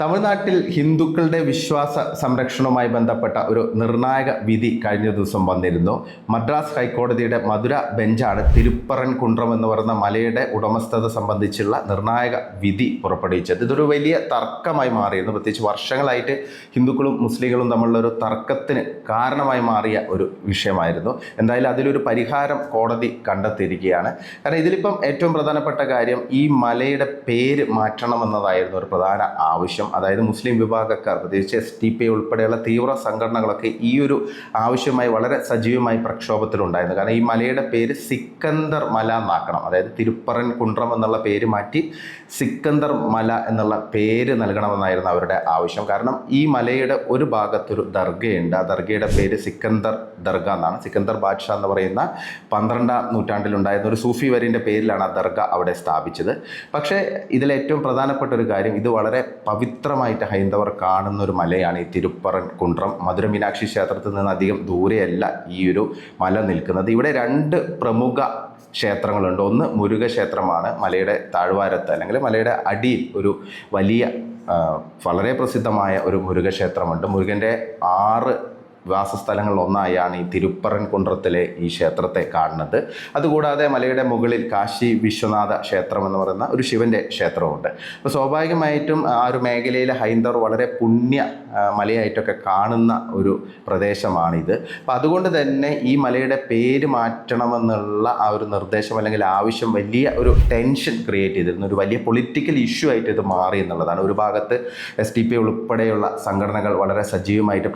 തമിഴ്നാട്ടിൽ ഹിന്ദുക്കളുടെ വിശ്വാസ സംരക്ഷണവുമായി ബന്ധപ്പെട്ട ഒരു നിർണായക വിധി കഴിഞ്ഞ ദിവസം വന്നിരുന്നു. മദ്രാസ് ഹൈക്കോടതിയുടെ മധുര ബെഞ്ചാണ് തിരുപ്പറൻ കുണ്ട്രം എന്ന് പറയുന്ന മലയുടെ ഉടമസ്ഥത സംബന്ധിച്ചുള്ള നിർണായക വിധി പുറപ്പെടുവിച്ചത്. ഇതൊരു വലിയ തർക്കമായി മാറിയിരുന്നു. പ്രത്യേകിച്ച് വർഷങ്ങളായിട്ട് ഹിന്ദുക്കളും മുസ്ലിങ്ങളും തമ്മിലുള്ള ഒരു തർക്കത്തിന് കാരണമായി മാറിയ ഒരു വിഷയമായിരുന്നു. എന്തായാലും അതിലൊരു പരിഹാരം കോടതി കണ്ടെത്തിയിരിക്കുകയാണ്. കാരണം ഇതിലിപ്പം ഏറ്റവും പ്രധാനപ്പെട്ട കാര്യം ഈ മലയുടെ പേര് മാറ്റണമെന്നതായിരുന്നു ഒരു പ്രധാന ആവശ്യം. അതായത് മുസ്ലിം വിഭാഗക്കാർ പ്രത്യേകിച്ച് എസ് ടി പി ഉൾപ്പെടെയുള്ള തീവ്ര സംഘടനകളൊക്കെ ഈ ഒരു ആവശ്യമായി വളരെ സജീവമായി പ്രക്ഷോഭത്തിലുണ്ടായിരുന്നു. കാരണം ഈ മലയുടെ പേര് സിക്കന്ദർ മല എന്നാക്കണം. അതായത് തിരുപ്പറൻ കുണ്ട്രം എന്നുള്ള പേര് മാറ്റി സിക്കന്ദർ മല എന്നുള്ള പേര് നൽകണമെന്നായിരുന്നു അവരുടെ ആവശ്യം. കാരണം ഈ മലയുടെ ഒരു ഭാഗത്തൊരു ദർഗയുണ്ട്. ആ ദർഗയുടെ പേര് സിക്കന്ദർ ദർഗ എന്നാണ്. സിക്കന്ദർ ബാദ്ഷാ എന്ന് പറയുന്ന പന്ത്രണ്ടാം നൂറ്റാണ്ടിലുണ്ടായിരുന്ന ഒരു സൂഫി വരിന്റെ പേരിലാണ് ആ ദർഗ അവിടെ സ്ഥാപിച്ചത്. പക്ഷേ ഇതിലേറ്റവും പ്രധാനപ്പെട്ട ഒരു കാര്യം ഇത് വളരെ പവിത്രമായിട്ട് ഹൈന്ദവർ കാണുന്ന ഒരു മലയാണ് ഈ തിരുപ്പറൻ കുണ്ട്രം. മധുര മീനാക്ഷി ക്ഷേത്രത്തിൽ നിന്ന് അധികം ദൂരെയല്ല ഈ ഒരു മല നിൽക്കുന്നത്. ഇവിടെ രണ്ട് പ്രമുഖ ക്ഷേത്രങ്ങളുണ്ട്. ഒന്ന് മുരുകക്ഷേത്രമാണ് മലയുടെ താഴ്വാരത്ത് അല്ലെങ്കിൽ മലയുടെ അടിയിൽ ഒരു വലിയ വളരെ പ്രസിദ്ധമായ ഒരു മുരുകക്ഷേത്രമുണ്ട് മുരുകന്റെ ആറ് വാസസ്ഥലങ്ങളിൽ ഒന്നായാണ് ഈ തിരുപ്പറൻ കുണ്ടത്തിലെ ഈ ക്ഷേത്രത്തെ കാണുന്നത്. അതുകൂടാതെ മലയുടെ മുകളിൽ കാശി വിശ്വനാഥ ക്ഷേത്രം എന്ന് പറയുന്ന ഒരു ശിവന്റെ ക്ഷേത്രമുണ്ട് അപ്പോൾ സ്വാഭാവികമായിട്ടും ആ ഒരു മേഖലയിലെ ഹൈന്ദവർ വളരെ പുണ്യ മലയായിട്ടൊക്കെ കാണുന്ന ഒരു പ്രദേശമാണിത്. അപ്പോൾ അതുകൊണ്ട് തന്നെ ഈ മലയുടെ പേര് മാറ്റണമെന്നുള്ള ആ ഒരു നിർദ്ദേശം അല്ലെങ്കിൽ ആവശ്യം വലിയ ഒരു ടെൻഷൻ ക്രിയേറ്റ് ചെയ്തിരുന്നു. ഒരു വലിയ പൊളിറ്റിക്കൽ ഇഷ്യൂ ആയിട്ട് ഇത് മാറി എന്നുള്ളതാണ്. ഒരു ഭാഗത്ത് എസ് ടി പി ഉൾപ്പെടെയുള്ള സംഘടനകൾ വളരെ സജീവമായിട്ട്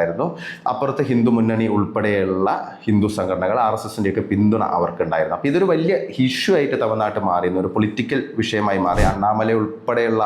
പ്രക്ഷോഭപാതയിലുണ്ടായിരുന്നു അപ്പുറത്ത് ഹിന്ദു മുന്നണി ഉൾപ്പെടെയുള്ള ഹിന്ദു സംഘടനകൾ ആർ എസ് എസിന്റെയൊക്കെ പിന്തുണ അവർക്കുണ്ടായിരുന്നു. അപ്പോൾ ഇതൊരു വലിയ ഇഷ്യൂ ആയിട്ട് തമിഴ്നാട്ടിൽ മാറിയിരുന്നു ഒരു പൊളിറ്റിക്കൽ വിഷയമായി മാറി. അണ്ണാമല ഉൾപ്പെടെയുള്ള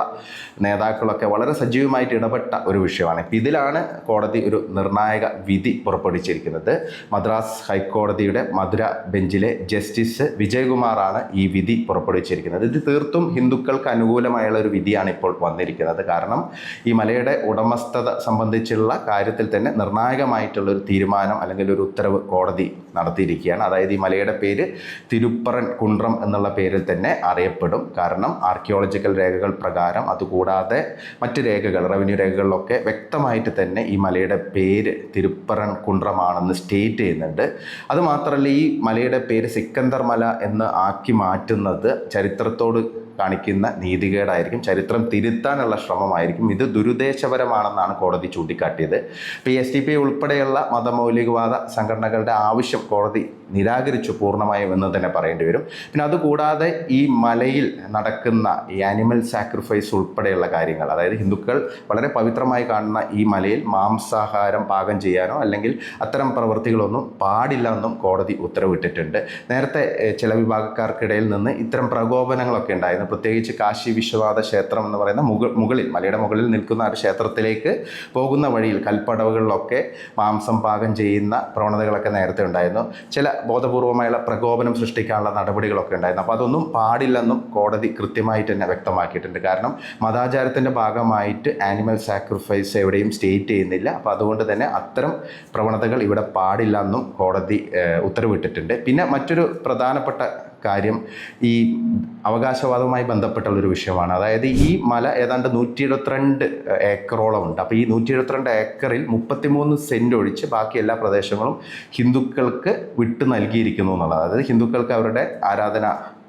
നേതാക്കളൊക്കെ വളരെ സജീവമായിട്ട് ഇടപെട്ട ഒരു വിഷയമാണ്. ഇപ്പം ഇതിലാണ് കോടതി ഒരു നിർണായക വിധി പുറപ്പെടുവിച്ചിരിക്കുന്നത്. മദ്രാസ് ഹൈക്കോടതിയുടെ മധുര ബെഞ്ചിലെ ജസ്റ്റിസ് വിജയകുമാറാണ് ഈ വിധി പുറപ്പെടുവിച്ചിരിക്കുന്നത്. ഇത് തീർത്തും ഹിന്ദുക്കൾക്ക് അനുകൂലമായുള്ള ഒരു വിധിയാണ് ഇപ്പോൾ വന്നിരിക്കുന്നത്. കാരണം ഈ മലയുടെ ഉടമസ്ഥത സംബന്ധിച്ചുള്ള കാര്യത്തിൽ തന്നെ നിർണായകമായിട്ടുള്ള ഒരു തീരുമാനം അല്ലെങ്കിൽ ഒരു ഉത്തരവ് കോടതി നടത്തിയിരിക്കുകയാണ്. അതായത് ഈ മലയുടെ പേര് തിരുപ്പറൻ കുണ്ട്രം എന്നുള്ള പേരിൽ തന്നെ അറിയപ്പെടും. കാരണം ആർക്കിയോളജിക്കൽ രേഖകൾ പ്രകാരം അതുകൂടാതെ മറ്റ് രേഖകൾ റവന്യൂ രേഖകളിലൊക്കെ വ്യക്തമായിട്ട് തന്നെ ഈ മലയുടെ പേര് തിരുപ്പറൻ കുണ്ട്രമാണെന്ന് സ്റ്റേറ്റ് ചെയ്യുന്നുണ്ട്. അതുമാത്രമല്ല ഈ മലയുടെ പേര് സിക്കന്ദർ മല എന്ന് ആക്കി മാറ്റുന്നത് ചരിത്രത്തോട് കാണിക്കുന്ന നീതികേടായിരിക്കും. ചരിത്രം തിരുത്താനുള്ള ശ്രമമായിരിക്കും. ഇത് ദുരുദ്ദേശപരമാണെന്നാണ് കോടതി ചൂണ്ടിക്കാട്ടിയത്. ഇപ്പോൾ എസ്. ടി. പി. ഉൾപ്പെടെയുള്ള മതമൗലികവാദ സംഘടനകളുടെ ആവശ്യം കോടതി നിരാകരിച്ചു പൂർണമായും എന്ന് തന്നെ പറയേണ്ടി വരും. പിന്നെ അതുകൂടാതെ ഈ മലയിൽ നടക്കുന്ന ഈ ആനിമൽ സാക്രിഫൈസ് ഉൾപ്പെടെയുള്ള കാര്യങ്ങൾ അതായത് ഹിന്ദുക്കൾ വളരെ പവിത്രമായി കാണുന്ന ഈ മലയിൽ മാംസാഹാരം പാകം ചെയ്യാനോ അല്ലെങ്കിൽ അത്തരം പ്രവൃത്തികളൊന്നും പാടില്ല എന്നും കോടതി ഉത്തരവിട്ടിട്ടുണ്ട്. നേരത്തെ ചില വിഭാഗക്കാർക്കിടയിൽ നിന്ന് ഇത്തരം പ്രകോപനങ്ങളൊക്കെ ഉണ്ടായിരുന്നു. പ്രത്യേകിച്ച് കാശി വിശ്വനാഥ ക്ഷേത്രം എന്ന് പറയുന്ന മുക മുകളിൽ മലയുടെ മുകളിൽ നിൽക്കുന്ന ഒരു ക്ഷേത്രത്തിലേക്ക് പോകുന്ന വഴിയിൽ കൽപ്പടവുകളിലൊക്കെ മാംസം പാകം ചെയ്യുന്ന പ്രവണതകളൊക്കെ നേരത്തെ ഉണ്ടായിരുന്നു. ചില ബോധപൂർവമായുള്ള പ്രകോപനം സൃഷ്ടിക്കാനുള്ള നടപടികളൊക്കെ ഉണ്ടായിരുന്നു. അപ്പോൾ അതൊന്നും പാടില്ലെന്നും കോടതി കൃത്യമായിട്ട് തന്നെ വ്യക്തമാക്കിയിട്ടുണ്ട്. കാരണം മതാചാരത്തിന്റെ ഭാഗമായിട്ട് ആനിമൽ സാക്രിഫൈസ് എവിടെയും സ്റ്റേറ്റ് ചെയ്യുന്നില്ല. അപ്പോൾ അതുകൊണ്ട് തന്നെ അത്തരം പ്രവണതകൾ ഇവിടെ പാടില്ല എന്നും കോടതി ഉത്തരവിട്ടിട്ടുണ്ട്. പിന്നെ മറ്റൊരു പ്രധാനപ്പെട്ട കാര്യം ഈ അവകാശവാദവുമായി ബന്ധപ്പെട്ടുള്ളൊരു വിഷയമാണ്. അതായത് ഈ മല ഏതാണ്ട് നൂറ്റി എഴുപത്തിരണ്ട് ഏക്കറോളം ഉണ്ട്. അപ്പോൾ ഈ നൂറ്റി എഴുപത്തിരണ്ട് ഏക്കറിൽ മുപ്പത്തിമൂന്ന് സെന്റ് ഒഴിച്ച് ബാക്കി എല്ലാ പ്രദേശങ്ങളും ഹിന്ദുക്കൾക്ക് വിട്ടു നൽകിയിരിക്കുന്നു എന്നുള്ളത് അതായത് ഹിന്ദുക്കൾക്ക് അവരുടെ ആരാധന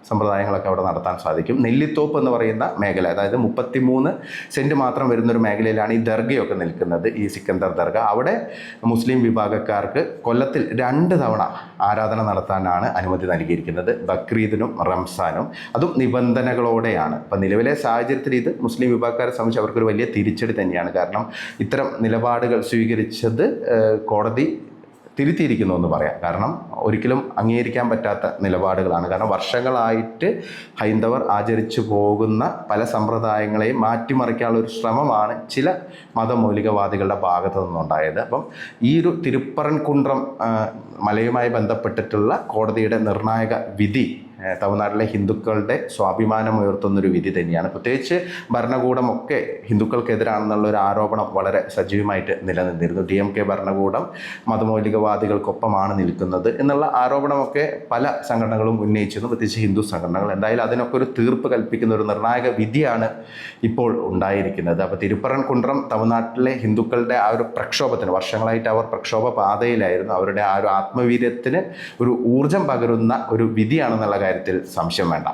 സമ്പ്രദായങ്ങളൊക്കെ അവിടെ നടത്താൻ സാധിക്കും. നെല്ലിത്തോപ്പ് എന്ന് പറയുന്ന മേഖല അതായത് മുപ്പത്തിമൂന്ന് സെന്റ് മാത്രം വരുന്നൊരു മേഖലയിലാണ് ഈ ദർഗയൊക്കെ നിൽക്കുന്നത് ഈ സിക്കന്ദർ ദർഗ. അവിടെ മുസ്ലിം വിഭാഗക്കാർക്ക് കൊല്ലത്തിൽ രണ്ട് തവണ ആരാധന നടത്താനാണ് അനുമതി നൽകിയിരിക്കുന്നത് ബക്രീദിനും റംസാനും. അതും നിബന്ധനകളോടെയാണ്. അപ്പം നിലവിലെ സാഹചര്യത്തിൽ ഇത് മുസ്ലിം വിഭാഗക്കാരെ സംബന്ധിച്ച് അവർക്കൊരു വലിയ തിരിച്ചടി തന്നെയാണ്. കാരണം ഇത്തരം നിലപാടുകൾ സ്വീകരിച്ചത് കോടതി തിരുത്തിയിരിക്കുന്നു എന്ന് പറയാം. കാരണം ഒരിക്കലും അംഗീകരിക്കാൻ പറ്റാത്ത നിലപാടുകളാണ്. കാരണം വർഷങ്ങളായിട്ട് ഹൈന്ദവർ ആചരിച്ചു പോകുന്ന പല സമ്പ്രദായങ്ങളെയും മാറ്റിമറിക്കാനുള്ള ഒരു ശ്രമമാണ് ചില മതമൗലികവാദികളുടെ ഭാഗത്തു നിന്നുണ്ടായത്. അപ്പം ഈ ഒരു തിരുപ്പറൻകുണ്ട്രം മലയുമായി ബന്ധപ്പെട്ടിട്ടുള്ള കോടതിയുടെ നിർണായക വിധി തമിഴ്നാട്ടിലെ ഹിന്ദുക്കളുടെ സ്വാഭിമാനം ഉയർത്തുന്നൊരു വിധി തന്നെയാണ്. പ്രത്യേകിച്ച് ഭരണകൂടമൊക്കെ ഹിന്ദുക്കൾക്കെതിരാണെന്നുള്ള ഒരു ആരോപണം വളരെ സജീവമായിട്ട് നിലനിന്നിരുന്നു. ഡി എം കെ ഭരണകൂടം മതമൗലികവാദികൾക്കൊപ്പമാണ് നിൽക്കുന്നത് എന്നുള്ള ആരോപണമൊക്കെ പല സംഘടനകളും ഉന്നയിച്ചിരുന്നു. പ്രത്യേകിച്ച് ഹിന്ദു സംഘടനകൾ. എന്തായാലും അതിനൊക്കെ ഒരു തീർപ്പ് കൽപ്പിക്കുന്ന ഒരു നിർണായക വിധിയാണ് ഇപ്പോൾ ഉണ്ടായിരിക്കുന്നത്. അപ്പോൾ തിരുപ്പറൻ കുണ്ട്രം തമിഴ്നാട്ടിലെ ഹിന്ദുക്കളുടെ ആ ഒരു പ്രക്ഷോഭത്തിന് വർഷങ്ങളായിട്ട് അവർ പ്രക്ഷോഭ പാതയിലായിരുന്നു. അവരുടെ ആ ഒരു ആത്മവീര്യത്തിന് ഒരു ഊർജം പകരുന്ന ഒരു വിധിയാണെന്നുള്ള കാര്യത്തിൽ സംശയം വേണ്ട.